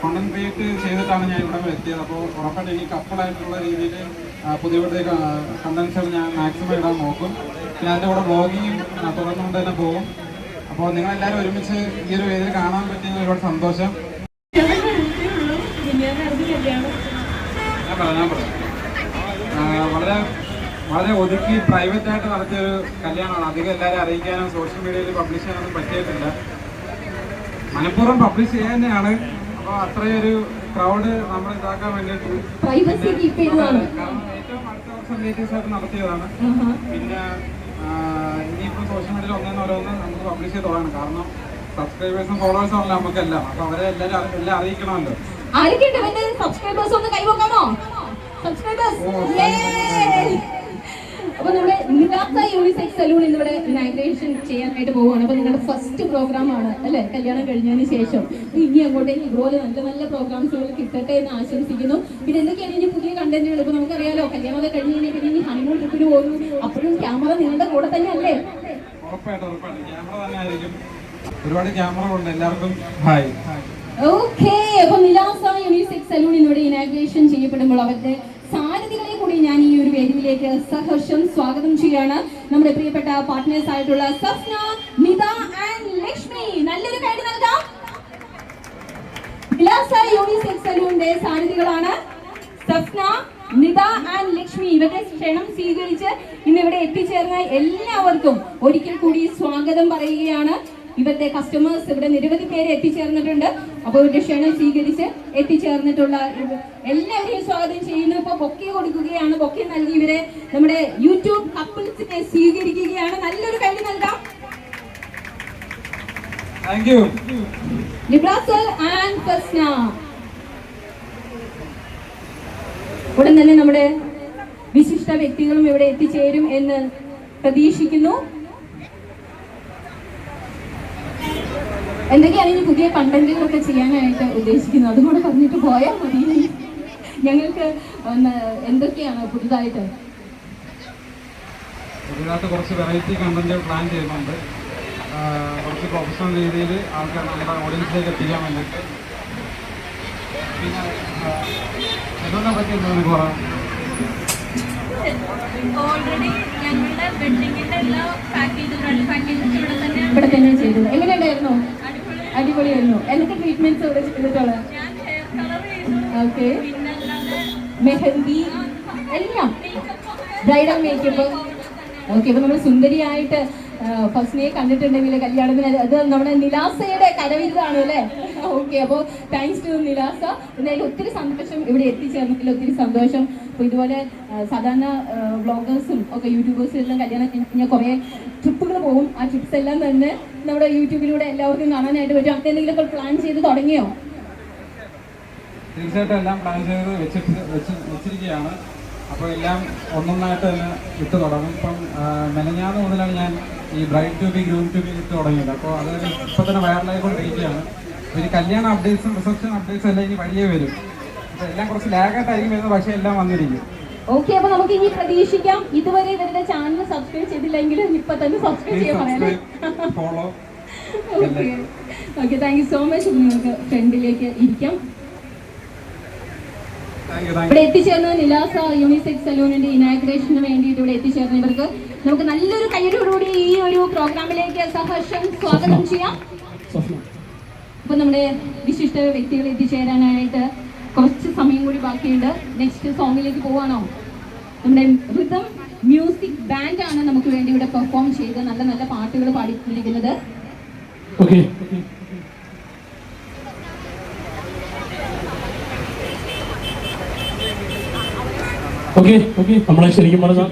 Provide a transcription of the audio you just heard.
Content create ചെയ്തിട്ടാണ് ഞാൻ ഇവിടെ എത്തിയത്. അപ്പോൾ ഉറപ്പായിട്ട് ഇനി കപ്പിളായിട്ടുള്ള രീതിയിൽ പുതിയ കണ്ടൻസുകൾ ഞാൻ മാക്സിമം ഇടാൻ നോക്കും. പിന്നെ അതിന്റെ കൂടെ ബ്ലോഗിങ്ങും തുടർന്നുകൊണ്ട് തന്നെ പോകും. അപ്പോൾ നിങ്ങളെല്ലാവരും ഒരുമിച്ച് ഈ ഒരു വേദിയിൽ കാണാൻ പറ്റിയത് ഒരുപാട് സന്തോഷം. വളരെ വളരെ ഒതുക്കി പ്രൈവറ്റ് ആയിട്ട് നടത്തിയൊരു കല്യാണമാണ്. അധികം എല്ലാവരും അറിയിക്കാനോ സോഷ്യൽ മീഡിയയിൽ പബ്ലിഷ് ചെയ്യാനൊന്നും പറ്റിയിട്ടില്ല. മനഃപൂർവം പബ്ലിഷ് ചെയ്യാൻ തന്നെയാണ് അപ്പോൾ അത്രയൊരു ക്രൗഡ് നമ്മൾ ഇതാക്കാൻ വേണ്ടിയിട്ട് പ്രൈവസി കീപ്പ് ചെയ്തതാണ്. കാരണം ഏറ്റവും അടുത്ത വർഷം റിലേറ്റീവ്സ് ആയിട്ട് നടത്തിയതാണ്. പിന്നെ ഇനിയിപ്പോൾ സോഷ്യൽ മീഡിയയിൽ ഒന്നേന്ന് ഓരോന്ന് നമുക്ക് പബ്ലിഷ് ചെയ്തോളാണ് കാരണം സബ്സ്ക്രൈബേഴ്സും ഫോളോവേഴ്സും ആണല്ലോ നമുക്കെല്ലാം. അപ്പോൾ അവരെ എല്ലാവരും എല്ലാം അറിയിക്കണമല്ലോ. ആരൊക്കെയുണ്ട് സബ്സ്ക്രൈബേഴ്സ് ഒന്ന് കൈവക്കാമോ സബ്സ്ക്രൈബേഴ്സ് അപ്പൊ നമ്മുടെ നിലാത്ത യൂണിസെക്സ് സലൂൺ ഇന്നിവിടെ ഇനാഗ്രേഷൻ ചെയ്യാനായിട്ട് പോവുകയാണ്. അപ്പൊ നിങ്ങളുടെ ഫസ്റ്റ് പ്രോഗ്രാം ആണ് അല്ലെ? കല്യാണം കഴിഞ്ഞതിന് ശേഷം. ഇനി അങ്ങോട്ടേക്ക് ഇതുപോലെ നല്ല നല്ല പ്രോഗ്രാംസുകൾ കിട്ടട്ടെ എന്ന് ആശംസിക്കുന്നു. പിന്നെ എന്തൊക്കെയാണ് ഇനി പുതിയ കണ്ടന്റുകൾ ഇപ്പൊ നമുക്കറിയാലോ കല്യാണം കഴിഞ്ഞ് കഴിഞ്ഞാൽ പിന്നെ ഇനി ഹണിമൂൺ ട്രിപ്പിന് പോകുന്നു. അപ്പോഴും ക്യാമറ നിങ്ങളുടെ കൂടെ തന്നെ അല്ലേ? ഒരുപാട് ക്യാമറ ക്യാമറകളുണ്ട് എല്ലാവർക്കും ഹായ്. ഓക്കെ അപ്പൊ നിലാസ യൂണിസെക്സ് സലൂൺ ഇവിടെ ഇനാഗ്രേഷൻ ചെയ്യപ്പെടുമ്പോൾ അവരുടെ കൂടി ഞാൻ ഈ ഒരു വേദിയിലേക്ക് സഹർഷം സ്വാഗതം ചെയ്യാണ് നമ്മുടെ പ്രിയപ്പെട്ട പാർട്ട്നേഴ്സ് ആയിട്ടുള്ള സഫ്ന നിത ആൻഡ് ലക്ഷ്മി. നല്ലൊരു കൈ നൽകാം. വിലാസ യൂണിസെക്സ് സലൂണിന്റെ സാന്നിധികളാണ് സഫ്ന നിത ആൻഡ് ലക്ഷ്മി ഇവരുടെ ക്ഷണം സ്വീകരിച്ച് ഇന്ന് ഇവിടെ എത്തിച്ചേർന്ന എല്ലാവർക്കും ഒരിക്കൽ കൂടി സ്വാഗതം പറയുകയാണ്. ഇവരുടെ കസ്റ്റമേഴ്സ് ഇവിടെ നിരവധി പേര് എത്തിച്ചേർന്നിട്ടുണ്ട്. അപ്പോൾ ഇവരുടെ ക്ഷണം സ്വീകരിച്ച് എത്തിച്ചേർന്നിട്ടുള്ള എല്ലാവരെയും സ്വാഗതം ചെയ്യുന്നു. ഇപ്പൊ ബൊക്കെ കൊടുക്കുകയാണ്. ബൊക്കെ നൽകി ഇവരെ നമ്മുടെ യൂട്യൂബ് കപ്പിൾസിനെ സ്വീകരിക്കുകയാണ്. നല്ലൊരു കൈ നൽകാം. താങ്ക് യു ലിബ്രാസൽ ആൻഡ് ഫസ്ന. ഉടൻ തന്നെ നമ്മുടെ വിശിഷ്ട വ്യക്തികളും ഇവിടെ എത്തിച്ചേരും എന്ന് പ്രതീക്ഷിക്കുന്നു. എന്തൊക്കെയാണ് ഇനി പുതിയ കണ്ടന്റുകളൊക്കെ ചെയ്യാനായിട്ട് ഉദ്ദേശിക്കുന്നത്? അതും കൂടെ പറഞ്ഞിട്ട് പോയാൽ മതി. ഞങ്ങൾക്ക് എന്തൊക്കെയാണ് പുതുതായിട്ട്? പുതിയതായിട്ട് കുറച്ച് വെറൈറ്റി കണ്ടന്റ് പ്ലാൻ ചെയ്യുന്നുണ്ട്. കുറച്ച് പ്രൊഫഷണൽ രീതിയിൽ ആൾക്കാർ നമ്മുടെ ഓഡിയൻസിലേക്ക് എത്തിക്കാൻ വേണ്ടിയിട്ട്. പിന്നെ എന്തുകൊണ്ടാ പറ്റി എന്താണ് പറയാം? ഓൾറെഡി ഞങ്ങളുടെ വെഡിങ്ങിന്റെ എല്ലാ പാക്കേജും രണ്ട് പാക്കേജസ് ഇവിടെ തന്നെ ഇവിടെ തന്നെ ചെയ്തു എങ്ങനെയുണ്ടായിരുന്നു? അടിപൊളിയായിരുന്നു. എന്തൊക്കെ ട്രീറ്റ്മെന്റ്സ് ഇവിടെ ചെയ്തിട്ടുള്ളത്? ഞാൻ ഹെയർ കളർ ചെയ്തു ഓക്കെ മെഹന്തി എല്ലാം. ബ്രൈഡൽ മേക്കപ്പ് ഓക്കെ ഇപ്പൊ നമ്മൾ സുന്ദരിയായിട്ട് ഫസ്റ്റിനെ കണ്ടിട്ടുണ്ടെങ്കിൽ കല്യാണത്തിന് അത് നമ്മുടെ നിലാസയുടെ കരവിരുതാണ് അല്ലേ? ഓക്കെ അപ്പോൾ താങ്ക്സ് ടു നിലാസ. എന്തായാലും ഒത്തിരി സന്തോഷം ഇവിടെ എത്തിച്ചേർന്നതിൽ ഒത്തിരി സന്തോഷം. അപ്പോൾ ഇതുപോലെ സാധാരണ വ്ളോഗേഴ്സും ഒക്കെ യൂട്യൂബേഴ്സും എല്ലാം കല്യാണം കഴിഞ്ഞാൽ കുറേ ട്രിപ്പുകൾ പോകും. ആ ട്രിപ്സ് എല്ലാം തന്നെ നമ്മുടെ യൂട്യൂബിലൂടെ എല്ലാവർക്കും കാണാനായിട്ട് പറ്റും. അങ്ങനെ എന്തെങ്കിലുമൊക്കെ പ്ലാൻ ചെയ്ത് തുടങ്ങിയോ? തീർച്ചയായിട്ടും എല്ലാം പ്ലാൻ ചെയ്ത് വെച്ചിരിക്കുകയാണ്. അപ്പോൾ എല്ലാം ഒന്നൊന്നായിട്ട് തന്നെ ഇട്ട് തുടങ്ങും. ഇപ്പം മെനഞ്ഞാന്ന് മുതലാണ് ഞാൻ ഈ bride to be groom to be ഇട്ട് തുടങ്ങിയത്. അപ്പോൾ അത് ഇപ്പം തന്നെ വൈറലായിക്കൊണ്ടിരിക്കുകയാണ് ഇനി കല്യാണ അപ്ഡേറ്റ്സും റിസപ്ഷൻ അപ്ഡേറ്റ്സും എല്ലാം ഇനി വഴിയേ വരും. അപ്പോൾ എല്ലാം കുറച്ച് ലാഗായിട്ടായിരിക്കും വരുന്നത്. പക്ഷേ എല്ലാം വന്നിരിക്കും. ഓക്കെ അപ്പൊ നമുക്ക് ഇനി പ്രതീക്ഷിക്കാം. ഇതുവരെ ഇവരുടെ ചാനൽ സബ്സ്ക്രൈബ് ചെയ്തില്ലെങ്കിൽ ഇപ്പൊ തന്നെ സബ്സ്ക്രൈബ് ചെയ്യാൻ പറയാം okay thank you so much നിങ്ങൾക്ക് ഫ്രണ്ടിലേക്ക് ഇരിക്കാം. ഇവിടെ എത്തിച്ചേർന്ന നിലാസ യൂണിസെക്സ് സലൂണിന്റെ ഇനാഗ്രേഷന് വേണ്ടിയിട്ട് ഇവിടെ എത്തിച്ചേർന്ന ഇവർക്ക് നമുക്ക് നല്ലൊരു കയ്യടിയോടുകൂടി ഈ ഒരു പ്രോഗ്രാമിലേക്ക് സഹർഷം സ്വാഗതം ചെയ്യാം. അപ്പൊ നമ്മുടെ വിശിഷ്ട വ്യക്തികൾ എത്തിച്ചേരാനായിട്ട് കുറച്ച് സമയം കൂടി ബാക്കിയുണ്ട്. നെക്സ്റ്റ് സോങ്ങിലേക്ക് പോവാണോ? നമ്മുടെ ഋതം മ്യൂസിക് ബാൻഡ് ആണ് നമുക്ക് വേണ്ടി ഇവിടെ പെർഫോം ചെയ്ത് നല്ല നല്ല പാട്ടുകൾ പാടിക്കൊണ്ടിരിക്കുന്നത് ഓക്കെ ഓക്കെ ഓക്കെ. നമ്മളെ ശരിക്കും പറഞ്ഞാൽ